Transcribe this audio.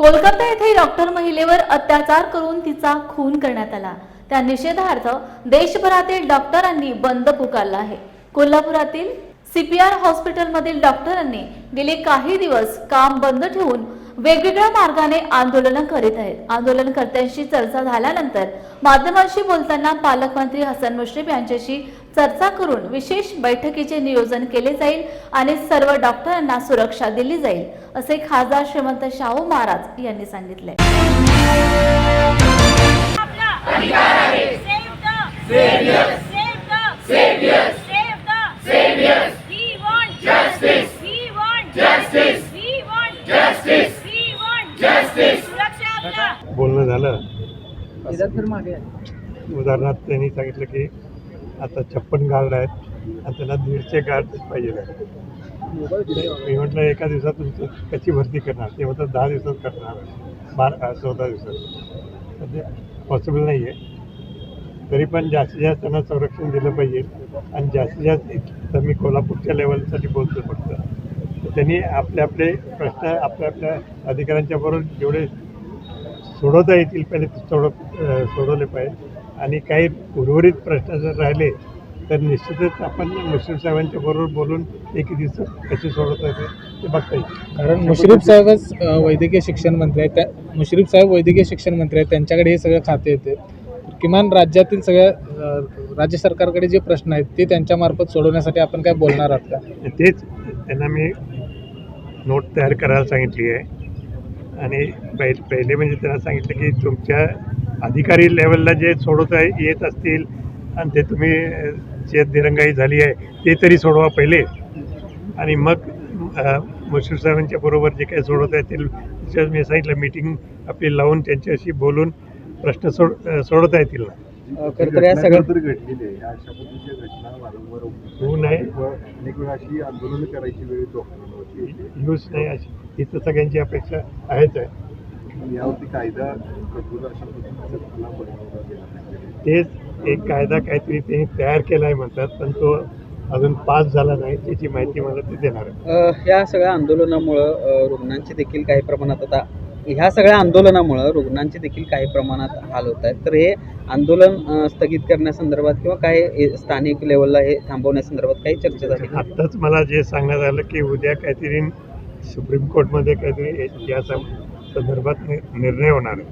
कोलकाता येथे डॉक्टर महिलेवर अत्याचार करून तिचा खून करण्यात आला. त्या निषेधार्थ देशभरातील डॉक्टरांनी बंद पुकारला आहे. कोल्हापुरातील सीपीआर हॉस्पिटलमधील डॉक्टरांनी गेले काही दिवस काम बंद ठेवून वेगवेगळ्या मार्गाने आंदोलनं करीत आहेत. आंदोलनकर्त्यांशी चर्चा झाल्यानंतर माध्यमांशी बोलताना पालकमंत्री हसन मुश्रीफ यांच्याशी चर्चा करून विशेष बैठकीचे नियोजन केले जाईल आणि सर्व डॉक्टरांना सुरक्षा दिली जाईल असे खासदार श्रीमंत शाहू महाराज यांनी सांगितले. आपला अधिकार आहे save the saviours save the saviours save the saviours we want justice we want justice we want justice we want justice सुरक्षा आपला बोलणं झालं उदाहरणार्थ त्यांनी सांगितलं की आता छप्पन गार्ड आहेत आणि त्यांना दीडशे गार्ड पाहिजे आहेत. मी म्हटलं एका दिवसात तुमचं कशी भरती करणार? ते म्हणतात दहा दिवसात करणार. बारा चौदा दिवसात. ते पॉसिबल नाही आहे तरी पण जास्तीत जास्त त्यांना संरक्षण दिलं पाहिजे. आणि जास्तीत जास्त तर मी कोल्हापूरच्या लेवलसाठी बोलतो फक्त. त्यांनी आपले आपले प्रश्न आपल्या आपल्या अधिकाऱ्यांच्या बरोबर जेवढे सोडवता येतील पहिले ते सोडव सोडवले पाहिजे. आणि काही उर्वरित प्रश्न जर राहिले तर निश्चितच आपण मुश्रीफ साहेबांच्या बरोबर बोलून एक दिवसात कसे सोडवता येते ते बघता येईल. कारण मुश्रीफ साहेबच वैद्यकीय शिक्षण मंत्री आहेत. त्या मुश्रीफ साहेब वैद्यकीय शिक्षण मंत्री आहेत. त्यांच्याकडे हे सगळे खाते येते. किमान राज्यातील सगळ्या राज्य सरकारकडे जे प्रश्न आहेत ते त्यांच्यामार्फत सोडवण्यासाठी आपण काय बोलणार आहात का? तेच त्यांना मी नोट तयार करायला सांगितली आहे. आणि पहिले पहिले म्हणजे त्यांना सांगितलं की तुमच्या अधिकारी लेवलला जे सोडवता येत असतील आणि ते तुम्ही जे दिरंगाई झाली आहे ते तरी सोडवा पहिले. आणि मग मशूर साहेबांच्या बरोबर जे काही सोडवता येतील मी सांगितलं मीटिंग आपली लावून त्यांच्याशी बोलून प्रश्न सोड सोडवता येतील. ना खरं तर या सगळ्या तर घडलेली आहे अशा पद्धतीच्या घटना वारंवार. होऊ नये व अनेक वेळा अशी आंदोलन करायची वेळ डॉक्टरांवरती येते. यूज नाही अशी ही तर सगळ्यांची अपेक्षा आहेच आहे यावरती कायदा कठोर अशा पद्धतीचा. तेच एक कायदा काहीतरी त्यांनी तयार केला आहे म्हणतात पण तो अजून पास झाला नाही त्याची माहिती मला ते देणार ह्या सगळ्या आंदोलनामुळं रुग्णांचे देखील काही प्रमाणात आता ह्या सगळ्या आंदोलनामुळं रुग्णांचे देखील काही प्रमाणात हाल होत आहेत. तर हे आंदोलन स्थगित करण्यासंदर्भात किंवा काही ए- स्थानिक लेवलला हे थांबवण्यासंदर्भात काही चर्चा झाली? आत्ताच मला जे सांगण्यात आलं की उद्या काहीतरी सुप्रीम कोर्टमध्ये काहीतरी या संदर्भात निर्णय होणार आहे.